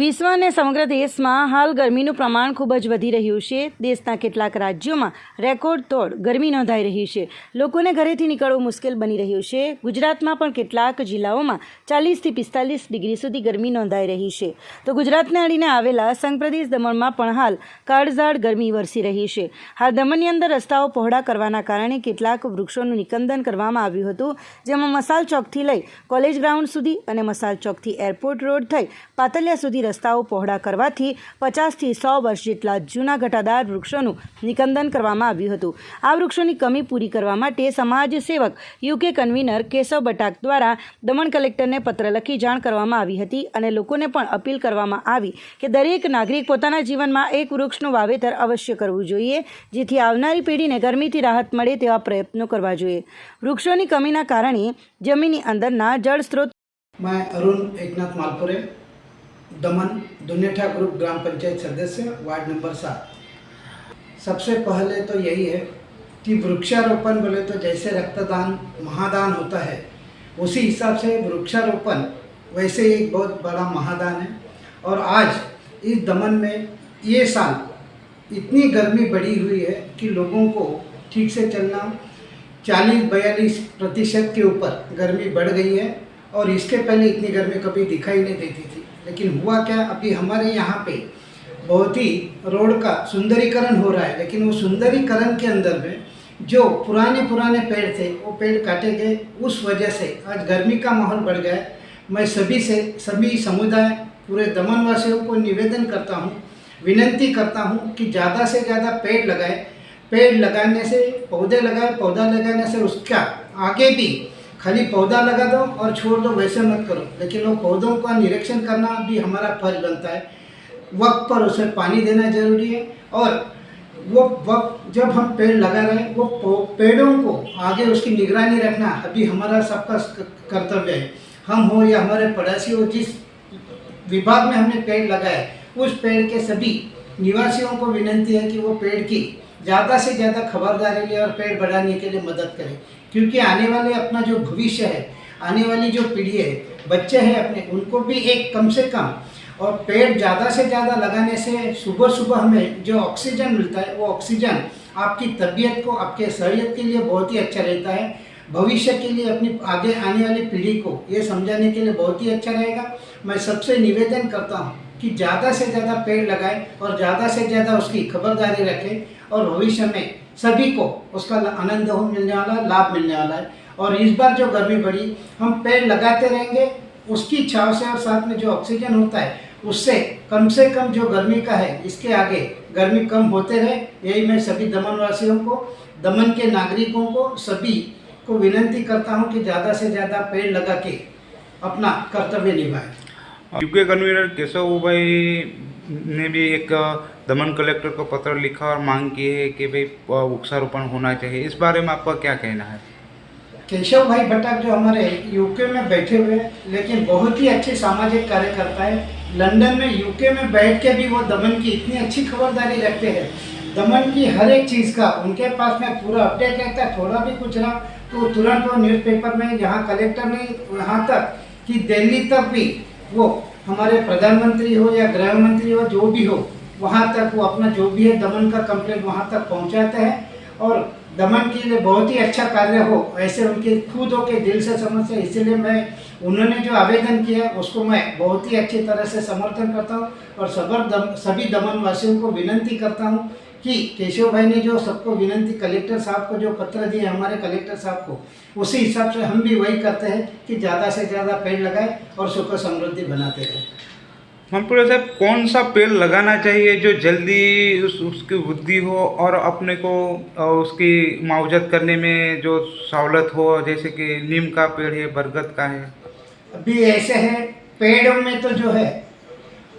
વિશ્વ અને સમગ્ર દેશમાં હાલ ગરમીનું પ્રમાણ ખૂબ જ વધી રહ્યું છે. દેશના કેટલાક રાજ્યોમાં રેકોર્ડ તોડ ગરમી નોંધાઈ રહી છે. લોકોને ઘરેથી નીકળવું મુશ્કેલ બની રહ્યું છે. ગુજરાતમાં પણ કેટલાક જિલ્લાઓમાં ચાલીસથી પિસ્તાલીસ ડિગ્રી સુધી ગરમી નોંધાઈ રહી છે. તો ગુજરાતને અડીને આવેલા સંઘ દમણમાં પણ હાલ કાળઝાળ ગરમી વરસી રહી છે. હાલ દમણની અંદર રસ્તાઓ પહોળા કરવાના કારણે કેટલાક વૃક્ષોનું નિકંદન કરવામાં આવ્યું હતું, જેમાં મસાલ ચોકથી લઈ કોલેજ ગ્રાઉન્ડ સુધી અને મસાલ ચોકથી એરપોર્ટ રોડ થઈ પાતલિયા સુધી રસ્તાઓ પહોળા કરવાથી પચાસથી સો વર્ષ જેટલા જૂના ઘટાદાર વૃક્ષોનું નિકંદન કરવામાં આવ્યું હતું આ વૃક્ષોની કમી પૂરી કરવા માટે સમાજ સેવક યુકે કન્વીનર કેશવ બટાક દ્વારા દમણ કલેક્ટરને પત્ર લખી જાણ કરવામાં આવી હતી અને લોકોને પણ અપીલ કરવામાં આવી કે દરેક નાગરિક પોતાના જીવનમાં એક વૃક્ષનું વાવેતર અવશ્ય કરવું જોઈએ જેથી આવનારી પેઢીને ગરમીથી રાહત મળે તેવા પ્રયત્નો કરવા જોઈએ વૃક્ષોની કમીના કારણે જમીનની અંદરના જળ સ્ત્રોત मैं अरुण एकनाथ मालपुरे दमन दुनेठा ग्रुप ग्राम पंचायत सदस्य, वार्ड नंबर सात। सबसे पहले तो यही है कि वृक्षारोपण बोले तो जैसे रक्तदान, महादान होता है, उसी हिसाब से वृक्षारोपण वैसे एक बहुत बड़ा महादान है। और आज इस दमन में ये साल इतनी गर्मी बढ़ी हुई है कि लोगों को ठीक से चलना चालीस बयालीस प्रतिशत के ऊपर गर्मी बढ़ गई है और इसके पहले इतनी गर्मी कभी दिखाई नहीं देती थी। लेकिन हुआ क्या? अभी हमारे यहाँ पे बहुत ही रोड का सुंदरीकरण हो रहा है। लेकिन वो सुंदरीकरण के अंदर में जो पुराने पुराने पेड़ थे, वो पेड़ काटे गए। उस वजह से आज गर्मी का माहौल बढ़ गया है। मैं सभी से, सभी समुदाय, पूरे दमनवासियों को निवेदन करता हूँ, विनंती करता हूँ कि ज़्यादा से ज़्यादा पेड़ लगाए। पेड़ लगाने से, पौधे लगाए, पौधा लगाने से उसका आगे भी खाली पौधा लगा दो और छोड़ दो, वैसे मत करो। लेकिन वो पौधों का निरीक्षण करना भी हमारा फ़र्ज़ बनता है। वक्त पर उसे पानी देना ज़रूरी है और वो वक्त जब हम पेड़ लगा रहे हैं, वो पेड़ों को आगे उसकी निगरानी रखना अभी हमारा सबका कर्तव्य है। हम हो या हमारे पड़ोसी हो, जिस विभाग में हमने पेड़ लगाए उस पेड़ के सभी निवासियों को विनंती है कि वो पेड़ की ज़्यादा से ज़्यादा खबरदारी लें और पेड़ बढ़ाने के लिए मदद करें। क्योंकि आने वाले अपना जो भविष्य है, आने वाली जो पीढ़ी है, बच्चे हैं अपने, उनको भी एक कम से कम और पेड़ ज़्यादा से ज़्यादा लगाने से सुबह सुबह हमें जो ऑक्सीजन मिलता है, वो ऑक्सीजन आपकी तबीयत को, आपके शरीर के लिए बहुत ही अच्छा रहता है। भविष्य के लिए अपनी आगे आने वाली पीढ़ी को ये समझाने के लिए बहुत ही अच्छा रहेगा। मैं सबसे निवेदन करता हूँ कि ज़्यादा से ज़्यादा पेड़ लगाएँ और ज़्यादा से ज़्यादा उसकी खबरदारी रखें और भविष्य में सभी को उसका आनंद हो मिलने वाला है लाभ मिलने वाला है। और इस बार जो गर्मी बढ़ी हम पेड़ लगाते रहेंगे, उसकी छाव से और साथ में जो ऑक्सीजन होता है, उससे कम से कम जो गर्मी का है, इसके आगे गर्मी कम होते रहे। यही मैं सभी दमनवासियों को, दमन के नागरिकों को, सभी को विनंती करता हूँ कि ज़्यादा से ज़्यादा पेड़ लगा के अपना कर्तव्य निभाएँ। यूके कन्वीनर केशव भाई ने भी एक दमन कलेक्टर को पत्र लिखा और मांग की है कि भाई वृक्षारोपण होना चाहिए। इस बारे में आपका क्या कहना है? केशव भाई भट्टाक जो हमारे यूके में बैठे हुए हैं, लेकिन बहुत ही अच्छे सामाजिक कार्यकर्ता है। लंदन में यूके में बैठ के भी वो दमन की इतनी अच्छी खबरदारी रखते हैं। दमन की हर एक चीज़ का उनके पास में पूरा अपडेट रहता है, थोड़ा भी कुछ रहा तो तुरंत वो न्यूज़पेपर में, यहाँ कलेक्टर ने यहाँ तक कि दिल्ली तक भी वो हमारे प्रधानमंत्री हो या गृह मंत्री हो, जो भी हो, वहाँ तक वो अपना जो भी है दमन का कंप्लेंट वहाँ तक पहुँचाते हैं। और दमन के लिए बहुत ही अच्छा कार्य हो, ऐसे उनके खुद हो के दिल से समझते हैं। इसीलिए मैं, उन्होंने जो आवेदन किया, उसको मैं बहुत ही अच्छी तरह से समर्थन करता हूँ और सबर दम, सभी दमनवासियों को विनंती करता हूँ कि केशव भाई ने जो सबको विनंती कलेक्टर साहब को जो पत्र दिए हमारे कलेक्टर साहब को उसी हिसाब से हम भी वही करते हैं कि ज़्यादा से ज़्यादा पेड़ लगाए और सुख समृद्धि बनाते रहें। मनपुरा साहब कौन सा पेड़ लगाना चाहिए जो जल्दी उस उसकी वृद्धि हो और अपने को उसकी मुआवजत करने में जो सहूलत हो जैसे कि नीम का पेड़ है बरगद का है? अभी ऐसे है पेड़ों में तो जो है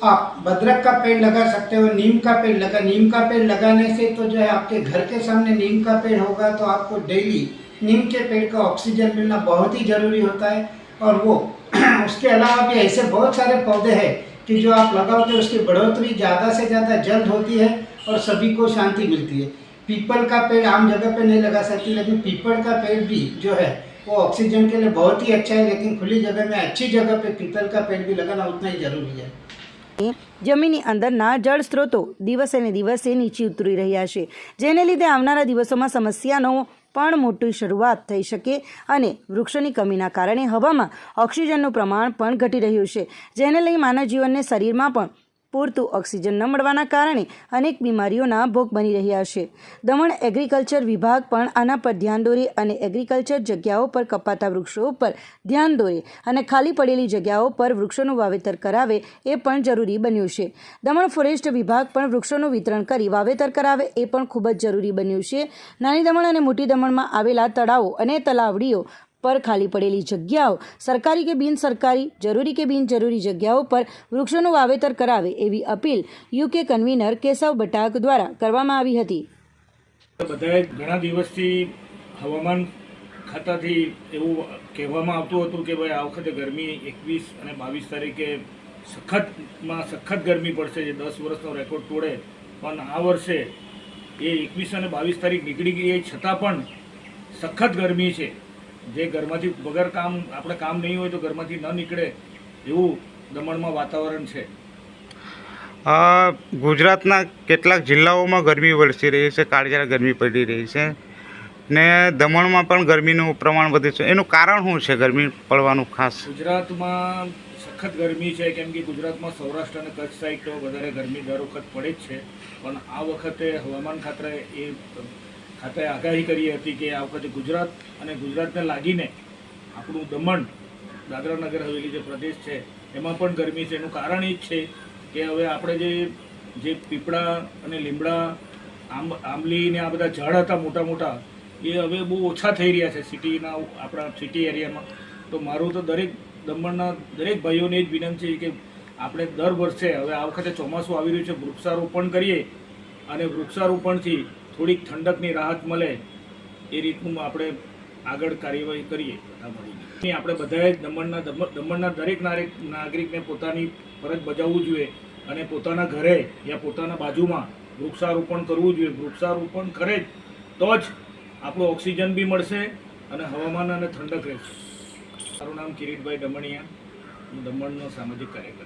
आप बदरक का पेड़ लगा सकते हो, नीम का पेड़ लगा, नीम का पेड़ लगाने से तो जो है आपके घर के सामने नीम का पेड़ होगा तो आपको डेली नीम के पेड़ का ऑक्सीजन मिलना बहुत ही ज़रूरी होता है। और वो, उसके अलावा भी ऐसे बहुत सारे पौधे हैं कि जो आप लगाओ तो उसकी बढ़ोतरी ज़्यादा से ज़्यादा जल्द होती है और सभी को शांति मिलती है। पीपल का पेड़ आम जगह पे नहीं लगा सकती, लेकिन पीपल का पेड़ भी जो है वो ऑक्सीजन के लिए बहुत ही अच्छा है, लेकिन खुली जगह में अच्छी जगह पे पीपल का पेड़ भी लगाना उतना ही ज़रूरी है। જમીનની અંદરના જળ સ્ત્રોતો દિવસે ને દિવસે નીચે ઉતરી રહ્યા છે. જેને લીધે આવનારા દિવસોમાં સમસ્યાનો પણ મોટી શરૂઆત થઈ શકે અને વૃક્ષોની કમીના કારણે હવામાં ઓક્સિજનનું પ્રમાણ પણ ઘટી રહ્યું છે. જેને લઈ માનવ જીવનને શરીરમાં પણ પૂરતું ઓક્સિજન ન મળવાના કારણે અનેક બીમારીઓના ભોગ બની રહ્યા છે. દમણ એગ્રીકલ્ચર વિભાગ પણ આના પર ધ્યાન દોરે અને એગ્રીકલ્ચર જગ્યાઓ પર કપાતા વૃક્ષો ઉપર ધ્યાન દોરે અને ખાલી પડેલી જગ્યાઓ પર વૃક્ષોનું વાવેતર કરાવે એ પણ જરૂરી બન્યું છે. દમણ ફોરેસ્ટ વિભાગ પણ વૃક્ષોનું વિતરણ કરી વાવેતર કરાવે એ પણ ખૂબ જ જરૂરી બન્યું છે. નાની દમણ અને મોટી દમણમાં આવેલા તળાવો અને તલાવડીઓ પર ખાલી પડેલી જગ્યાઓ, સરકારી કે બિનસરકારી, જરૂરી કે બિનજરૂરી જગ્યાઓ પર વૃક્ષોનું વાવેતર કરાવે એવી appeal UK convener Keshav Batak દ્વારા કરવામાં આવી હતી. બધાએ ઘણા દિવસથી હવામાન ખાતાથી એવું કહેવામાં આવતું હતું કે ભાઈ આ વખતે ગરમી એકવીસ અને બાવીસ તારીખે સખતમાં સખત ગરમી પડશે, જે દસ વર્ષનો રેકોર્ડ તોડે. પણ આ વર્ષે એ એકવીસ અને બાવીસ તારીખ નીકળી ગઈ છતાં પણ સખત ગરમી છે. જે ઘરમાંથી વગર કામ આપણે કામ નહીં હોય તો ઘરમાંથી ન નીકળે એવું દમણમાં વાતાવરણ છે. ગુજરાતના કેટલાક જિલ્લાઓમાં ગરમી વરસી રહી છે કાળજાળ ગરમી પડી રહી છે ને દમણમાં પણ ગરમીનું પ્રમાણ વધે છે. એનું કારણ શું છે ગરમી પડવાનું ખાસ? ગુજરાતમાં સખત ગરમી છે કેમ કે ગુજરાતમાં સૌરાષ્ટ્ર અને કચ્છ સાઈડ તો વધારે ગરમી દર વખત પડે જ છે. પણ આ વખતે હવામાન ખાતરે એ ખાતાએ આગાહી કરી હતી કે આ વખતે ગુજરાત અને ગુજરાતને લાગીને આપણું દમણ દાદરા નગર હવેલી જે પ્રદેશ છે, એમાં પણ ગરમી છે. એનું કારણ એ જ છે કે હવે આપણે જે જે પીપળા અને લીમડા આંબ આંબલી ને આ બધા ઝાડ હતા મોટા મોટા, એ હવે બહુ ઓછા થઈ રહ્યા છે સિટીના, આપણા સિટી એરિયામાં. તો મારું તો દરેક દમણના દરેક ભાઈઓને જ વિનંતી છે કે આપણે દર વર્ષે, હવે આ વખતે ચોમાસું આવી રહ્યું છે, વૃક્ષારોપણ કરીએ અને વૃક્ષારોપણથી થોડીક ઠંડકની રાહત મળે એ રીતનું આપણે આગળ કાર્યવાહી કરીએ. બધા મળીને આપણે બધાએ દમણના દમ- દમણના દરેક નાગરિક નાગરિકને પોતાની ફરજ બજાવવું જોઈએ અને પોતાના ઘરે યા પોતાના બાજુમાં વૃક્ષારોપણ કરવું જોઈએ. વૃક્ષારોપણ કરે જ તો જ આપણું ઓક્સિજન બી મળશે અને હવામાન અને ઠંડક રહેશે. મારું નામ કિરીટભાઈ દમણિયા. હું દમણનો સામાજિક કાર્યકર